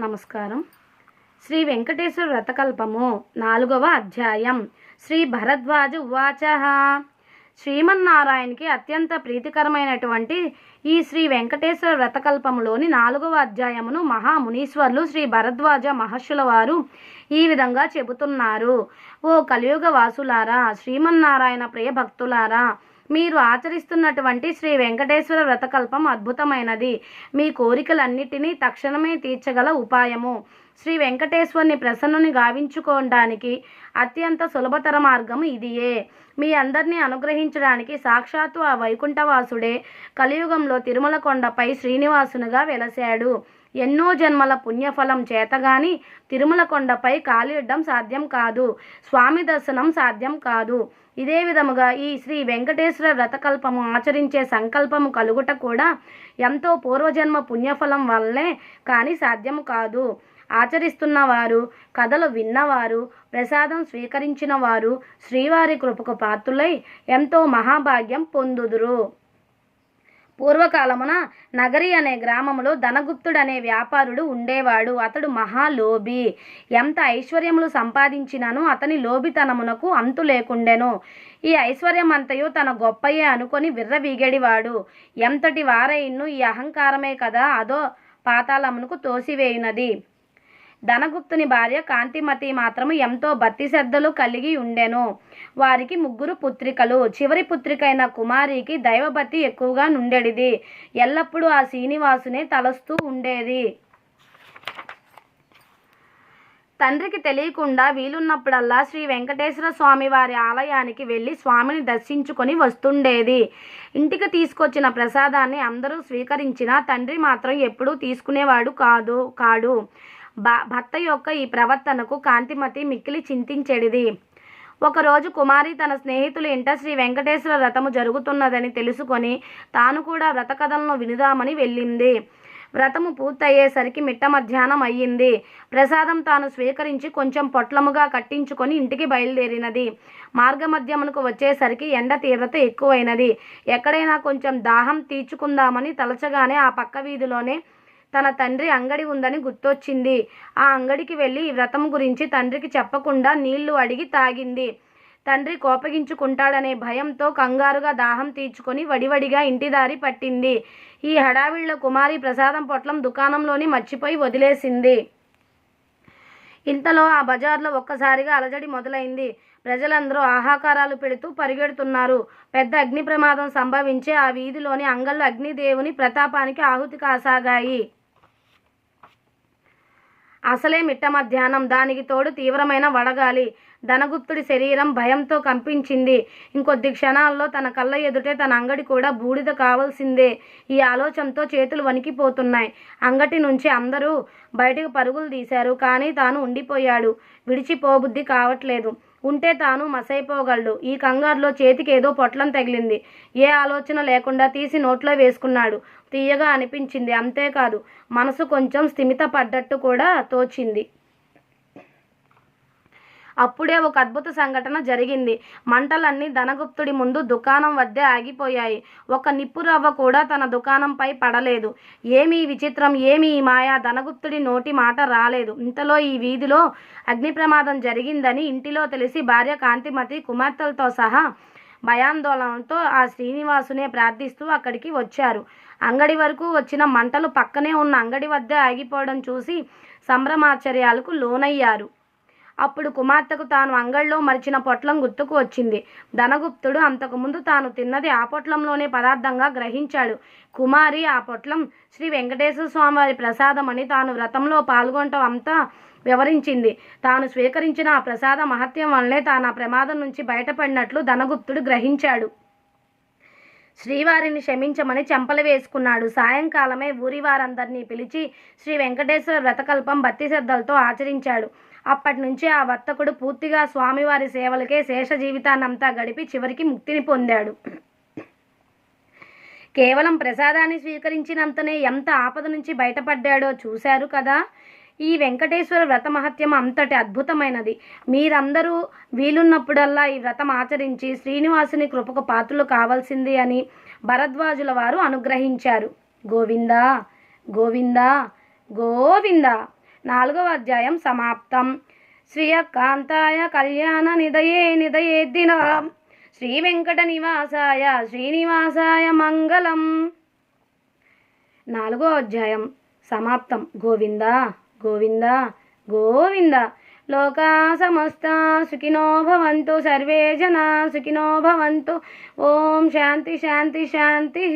నమస్కారం. శ్రీ వెంకటేశ్వర వ్రతకల్పము నాలుగవ అధ్యాయం. శ్రీ భరద్వాజ ఉవాచ. శ్రీమన్నారాయణకి అత్యంత ప్రీతికరమైనటువంటి ఈ శ్రీ వెంకటేశ్వర వ్రతకల్పములోని నాలుగవ అధ్యాయమును మహామునీశ్వర్లు శ్రీ భరద్వాజ మహర్షుల వారు ఈ విధంగా చెబుతున్నారు. ఓ కలియుగ వాసులారా శ్రీమన్నారాయణ ప్రియ భక్తులారా మీరు ఆచరిస్తున్నటువంటి శ్రీ వెంకటేశ్వర వ్రతకల్పం అద్భుతమైనది. మీ కోరికలన్నిటినీ తక్షణమే తీర్చగల ఉపాయము. శ్రీ వెంకటేశ్వరుని ప్రసన్నుని గావించుకోవడానికి అత్యంత సులభతర మార్గం ఇదియే. మీ అందరినీ అనుగ్రహించడానికి సాక్షాత్తు ఆ వైకుంఠవాసుడే కలియుగంలో తిరుమల కొండపై శ్రీనివాసునిగా వెలశాడు ఎన్నో జన్మల పుణ్యఫలం చేతగాని తిరుమల కొండపై కాలిడ్డం సాధ్యం కాదు. స్వామి దర్శనం సాధ్యం కాదు. ఇదే విధముగా ఈ శ్రీ వెంకటేశ్వర వ్రతకల్పము ఆచరించే సంకల్పము కలుగుట కూడా ఎంతో పూర్వజన్మ పుణ్యఫలం వల్లే కానీ సాధ్యము కాదు. ఆచరిస్తున్న వారు కథలు విన్నవారు ప్రసాదం స్వీకరించిన వారు శ్రీవారి కృపకు పాత్రులై ఎంతో మహాభాగ్యం పొందుదురు. పూర్వకాలమున నగరి అనే గ్రామములో ధనగుప్తుడు అనే వ్యాపారుడు ఉండేవాడు. అతడు మహాలోభి. ఎంత ఐశ్వర్యములు సంపాదించినను అతని లోభితనమునకు అంతు లేకుండెను. ఈ ఐశ్వర్యమంతయు తన గొప్పయే అనుకొని విర్రవీగడివాడు. ఎంతటి వారైన్ను ఈ అహంకారమే కదా అదో పాతాళమునకు తోసివేయునది. ధనగుప్తుని భార్య కాంతిమతి మాత్రము ఎంతో భక్తి శ్రద్ధలు కలిగి ఉండెను. వారికి ముగ్గురు పుత్రికలు. చివరి పుత్రికైన కుమారికి దైవభక్తి ఎక్కువగా నుండెడిది. ఎల్లప్పుడూ ఆ శ్రీనివాసునే తలస్తూ ఉండేది. తండ్రికి తెలియకుండా వీలున్నప్పుడల్లా శ్రీ వెంకటేశ్వర స్వామి వారి ఆలయానికి వెళ్ళి స్వామిని దర్శించుకొని వస్తుండేది. ఇంటికి తీసుకొచ్చిన ప్రసాదాన్ని అందరూ స్వీకరించినా తండ్రి మాత్రం ఎప్పుడూ తీసుకునేవాడు కాదు కాడు. భర్త యొక్క ఈ ప్రవర్తనకు కాంతిమతి మిక్కిలి చింతించెడిది. ఒకరోజు కుమారి తన స్నేహితుల ఇంట శ్రీ వెంకటేశ్వర వ్రతము జరుగుతున్నదని తెలుసుకొని తాను కూడా వ్రత కథలను వినుదామని వెళ్ళింది. వ్రతము పూర్తయ్యేసరికి మిట్ట మధ్యాహ్నం అయ్యింది. ప్రసాదం తాను స్వీకరించి కొంచెం పొట్లముగా కట్టించుకొని ఇంటికి బయలుదేరినది. మార్గమధ్యమునకు వచ్చేసరికి ఎండ తీవ్రత ఎక్కువైనది. ఎక్కడైనా కొంచెం దాహం తీర్చుకుందామని తలచగానే ఆ పక్క వీధిలోనే తన తండ్రి అంగడి ఉందని గుర్తొచ్చింది. ఆ అంగడికి వెళ్ళి ఈ వ్రతం గురించి తండ్రికి చెప్పకుండా నీళ్ళు అడిగి తాగింది. తండ్రి కోపగించుకుంటాడనే భయంతో కంగారుగా దాహం తీర్చుకొని వడివడిగా ఇంటి దారి పట్టింది. ఈ హడావిడిలో కుమారి ప్రసాదం పొట్లం దుకాణంలోని మర్చిపోయి వదిలేసింది. ఇంతలో ఆ బజార్లో ఒక్కసారిగా అలజడి మొదలైంది. ప్రజలందరూ ఆహాకారాలు పెడుతూ పరిగెడుతున్నారు. పెద్ద అగ్ని ప్రమాదం సంభవించి ఆ వీధిలోని అంగళ్ళు అగ్నిదేవుని ప్రతాపానికి ఆహుతి కాసాగాయి. అసలే మిట్ట మధ్యాహ్నం. దానికి తోడు తీవ్రమైన వడగాలి. ధనగుప్తుడి శరీరం భయంతో కంపించింది. ఇంకొద్ది క్షణాల్లో తన కళ్ళ ఎదుటే తన అంగడి కూడా బూడిద కావాల్సిందే. ఈ ఆలోచనతో చేతులు వణికిపోతున్నాయి. అంగటి నుంచి అందరూ బయటకు పరుగులు తీశారు. కానీ తాను ఉండిపోయాడు. విడిచిపోబుద్ధి కావట్లేదు. ఉంటే తాను మసైపోగలడు. ఈ కంగారులో చేతికి ఏదో పొట్లం తగిలింది. ఏ ఆలోచన లేకుండా తీసి నోట్లో వేసుకున్నాడు. తీయగా అనిపించింది. అంతేకాదు మనసు కొంచెం స్థిమిత పడ్డట్టు కూడా తోచింది. అప్పుడే ఒక అద్భుత సంఘటన జరిగింది. మంటలన్నీ ధనగుప్తుడి ముందు దుకాణం వద్దే ఆగిపోయాయి. ఒక నిప్పు రవ్వ కూడా తన దుకాణంపై పడలేదు. ఏమి విచిత్రం ఏమి ఈ మాయ ధనగుప్తుడి నోటి మాట రాలేదు. ఇంతలో ఈ వీధిలో అగ్ని ప్రమాదం జరిగిందని ఇంటిలో తెలిసి భార్య కాంతిమతి కుమార్తెలతో సహా భయాందోళనతో ఆ శ్రీనివాసునే ప్రార్థిస్తూ అక్కడికి వచ్చారు. అంగడి వరకు వచ్చిన మంటలు పక్కనే ఉన్న అంగడి వద్ద ఆగిపోవడం చూసి సంభ్రమాశ్చర్యాలకు లోనయ్యారు. అప్పుడు కుమార్తెకు తాను అంగడిలో మరిచిన పొట్లం గుర్తుకు వచ్చింది. ధనగుప్తుడు అంతకుముందు తాను తిన్నది ఆ పొట్లంలోనే పదార్థంగా గ్రహించాడు. కుమారి ఆ పొట్లం శ్రీ వెంకటేశ్వర స్వామివారి ప్రసాదం అని తాను వ్రతంలో పాల్గొనటం అంతా వివరించింది. తాను స్వీకరించిన ఆ ప్రసాద మహత్యం వల్లే తాను ఆ ప్రమాదం నుంచి బయటపడినట్లు ధనగుప్తుడు గ్రహించాడు. శ్రీవారిని క్షమించమని చెంపలు వేసుకున్నాడు. సాయంకాలమే ఊరి వారందరినీ పిలిచి శ్రీ వెంకటేశ్వర వ్రతకల్పం భక్తి శ్రద్ధలతో ఆచరించాడు. అప్పటి నుంచి ఆ వర్తకుడు పూర్తిగా స్వామివారి సేవలకే శేష జీవితాన్నంతా గడిపి చివరికి ముక్తిని పొందాడు. కేవలం ప్రసాదాన్ని స్వీకరించినంతనే ఎంత ఆపద నుంచి బయటపడ్డాడో చూశారు కదా? ఈ వెంకటేశ్వర వ్రత మహత్యం అంతటి అద్భుతమైనది. మీరందరూ వీలున్నప్పుడల్లా ఈ వ్రతం ఆచరించి శ్రీనివాసుని కృపకు పాత్రలు కావాల్సింది అని భరద్వాజుల వారు అనుగ్రహించారు. గోవిందా గోవిందా గోవిందా! నాలుగవ అధ్యాయం సమాప్తం. శ్రీయకాంతాయ కళ్యాణ నిదయే నిదయే దిన. శ్రీ వెంకట నివాసాయ శ్రీనివాసాయ మంగళం. నాలుగో అధ్యాయం సమాప్తం. గోవింద గోవింద గోవింద. లోకా సమస్త సుఖినో భవంతు సర్వే జనా సుఖినో భవంతు. ఓం శాంతి శాంతి శాంతి.